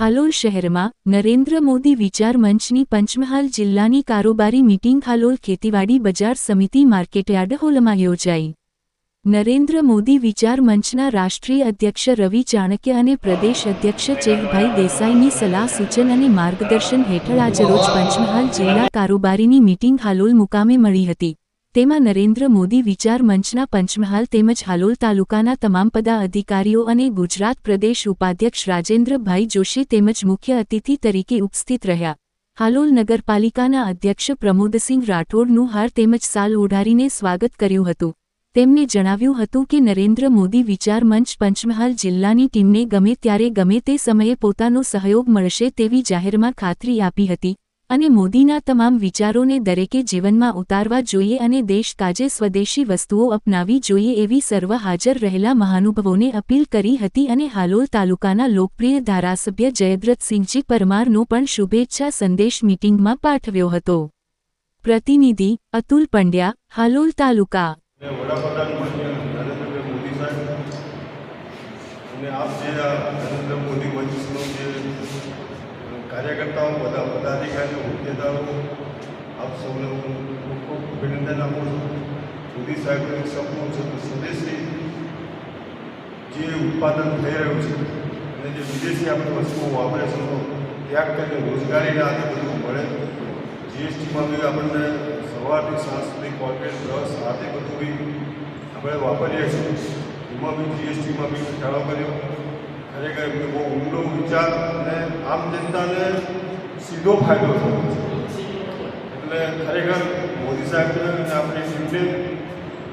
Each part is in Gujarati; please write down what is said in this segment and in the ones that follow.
હાલોલ શહેરમાં નરેન્દ્ર મોદી વિચાર મંચની પંચમહાલ જિલ્લાની કારોબારી મીટિંગ હાલોલ ખેતીવાડી બજાર સમિતિ માર્કેટયાર્ડ હોલમાં યોજાઈ. નરેન્દ્ર મોદી વિચાર મંચના રાષ્ટ્રીય અધ્યક્ષ રવિ ચાણક્ય અને પ્રદેશ અધ્યક્ષ ચેહભાઈ દેસાઈની સલાહ સૂચન અને માર્ગદર્શન હેઠળ આજરોજ પંચમહાલ જિલ્લા કારોબારીની મીટિંગ હાલોલ મુકામે મળી હતી. તેમાં નરેન્દ્ર મોદી વિચાર મંચના પંચમહાલ તેમજ હાલોલ તાલુકાના તમામ પદાધિકારીઓ અને ગુજરાત પ્રદેશ ઉપાધ્યક્ષ રાજેન્દ્રભાઈ જોશી તેમજ મુખ્ય અતિથિ તરીકે ઉપસ્થિત રહ્યા. હાલોલ નગરપાલિકાના અધ્યક્ષ પ્રમોદસિંહ રાઠોડનું હાર તેમજ સાલ ઓઢારીને સ્વાગત કર્યું હતું. તેમણે જણાવ્યું હતું કે નરેન્દ્ર મોદી વિચાર મંચ પંચમહાલ જિલ્લાની ટીમને ગમે ત્યારે ગમે તે સમયે પોતાનો સહયોગ મળશે તેવી જાહેરમાં ખાતરી આપી હતી. અને મોદીના તમામ વિચારોને દરેકે જીવનમાં ઉતારવા જોઈએ અને દેશ કાજે સ્વદેશી વસ્તુઓ અપનાવી જોઈએ એવી સર્વ હાજર રહેલા મહાનુભાવોને અપીલ કરી હતી અને હાલોલ તાલુકાના લોકપ્રિય ધારાસભ્ય જયદ્રથસિંહજી પરમારનો પણ શુભેચ્છા સંદેશ મીટિંગમાં પાઠવ્યો હતો. પ્રતિનિધિ અતુલ પંડ્યા, હાલોલ તાલુકા. અને આપ જે નરેન્દ્ર મોદી વંશનો જે કાર્યકર્તાઓ બધા પદાધિકારીઓ, હોદ્દેદારો, આપ સૌને હું ખૂબ ખૂબ અભિનંદન આપું છું. મોદી સાહેબનું એક સપનું છે સ્વદેશી જે ઉત્પાદન થઈ રહ્યું છે અને જે વિદેશી આપણે વસ્તુઓ વાપરે છે તો ત્યાગ કરીને રોજગારીના આદે બધું મળે. જીએસટીમાં બી આપણને સવારથી સાંજ સુધી કોર્પોરેટ રસ આ બધું બી આપણે વાપરીએ છીએ. એમાં બી જીએસટીમાં બી ઘટાડો કર્યો. ખરેખર એમને બહુ ઊંડો વિચાર અને આમ જનતાને સીધો ફાયદો થયો એટલે ખરેખર મોદી સાહેબને આપણી ટીમને,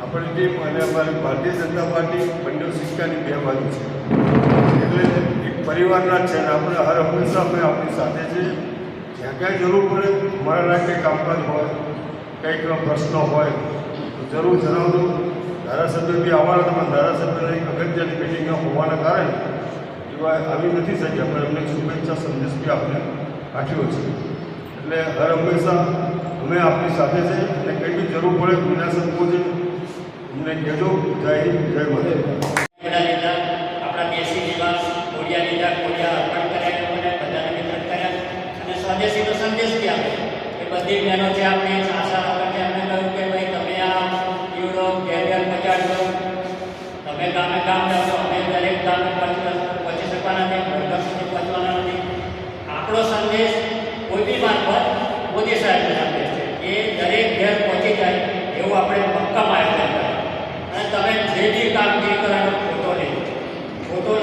આપણી ટીમ અને અમારી ભારતીય જનતા પાર્ટી બંને સિક્કાની બે બાજુ છે. એટલે એક પરિવારના છે અને આપણે હર હંમેશા અમે આપણી સાથે છે. જ્યાં ક્યાંય જરૂર પડે લાયક કંઈ કામકાજ હોય, કંઈક પ્રશ્ન હોય, તો જરૂર જણાવજો. ધારાસભ્ય બી આવવાના તમારા ધારાસભ્યની અગત્યની મિટિંગમાં હોવાના કારણે એવા આવી નથી શક્યા, પણ એમને શુભેચ્છા સંદેશ બી આપણે પાઠવ્યો છે. એટલે હર હંમેશા અમે આપણી સાથે છે અને કંઈ બી જરૂર પડે વિના સંકોચે અમને કહેજો. જય જય માતા આપણા દેશી નિવાસ, કોડિયા લીધા કોડિયા અર્પણ કર્યા લોકોને બધાને અને સ્વદેશીનો સંદેશ બી આપ્યો બધી બહેનો છે આપણે આશા કે ભાઈ તમે આ યુરોપ ઘેર ઘેર તમે ગામે ગામ જાઓ અમે દરેક ગામે પહોંચી પહોંચી શકવાના નથી ઘર સુધી પહોંચવાના નથી આપણો સંદેશ કોઈ બી મારફત મોદી સાહેબને